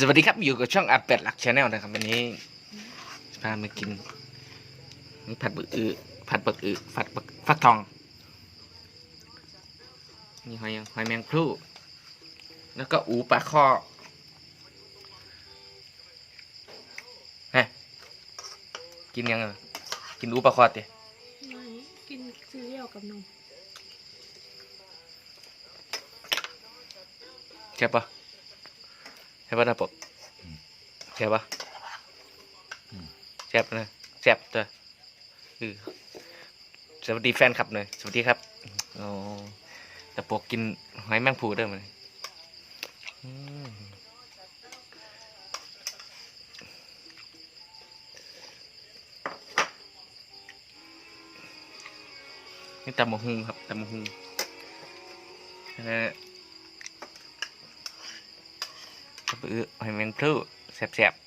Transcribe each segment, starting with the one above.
สวัสดีครับอยู่กับช่องอาเป็ดหลักชาแนลนะครับวันนี้พามากินนี่ผัดบึกอือผัดบึกอือผัดบึกฟักทองนี่หอยหอยแมงพลูแล้วก็อูปลาข้อฮะกินยังไงกินอูปลาข้อเตะไม่กินซีเรียลกับนมใช่ปะ ใช่ปะนะปกใช่ปะแซ่บนะแซ่บตัวคือสวัสดีแฟนคลับหน่อยสวัสดีครับโอ้แต่ปกกินหอยแมงภูเด้อมันอืมนี่ตำมะฮุงครับตำมะฮุงนะ ฮะกับอือหอยแมงพลูแสบๆ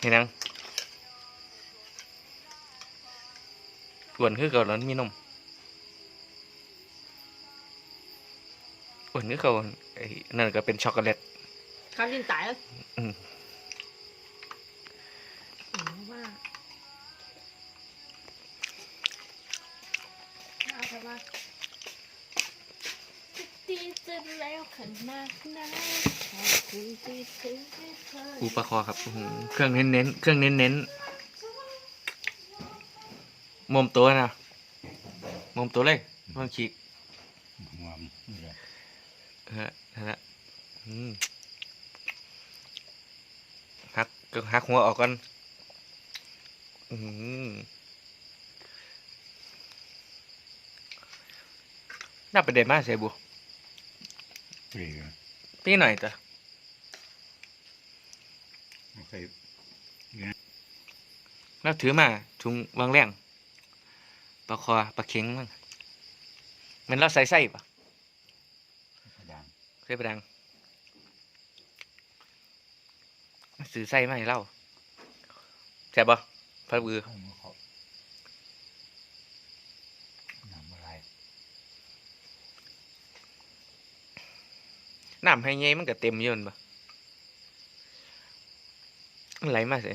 เห็นยังอ้วนคือเก่าแล้วมีนมอ้วนคือเก่าไอ้นั่นก็เป็นช็อกโกแลตข้าวกินตายแล้วอืมอ๋อว่าเอาแต่ว่า ดีจะแล้วขนาดไหนขอบคุณที่ถึงให้เธออูปลาคอครับอื้อหือเครื่องเน้นๆเครื่องเน้นๆมุมตัวนะมุมตัวเลยมันขีกงวมนี่แหละฮะนั่นแหละอืมหักก็หักหัวออกก่อนอืมน่าไปเดนมาเสียบัวเปรี้ยว พี่หน่อยจ้ะไม่เคยแล้วถือมาถุงวางแรงปลาคอปลาเข็งมั้งมันเราใส่ไส้ปะกระดังใส่ปลาดังซื้อไส้มาให้เราแซ่บปะพระบือ เข้ามาเขาน้ำอะไร น้ำให้ไงมันก็เต็มยืนปะไหลมาสิ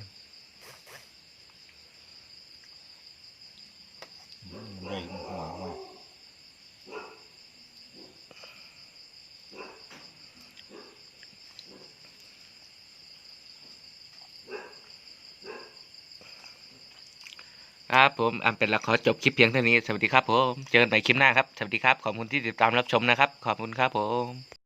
มันเลหัวมาครับผมอันเป็นละขอจบคลิปเพียงเท่านี้ สวัสดีครับผม เจอกันใหม่คลิปหน้าครับ สวัสดีครับ ขอบคุณที่ติดตามรับชมนะครับ ขอบคุณครับผม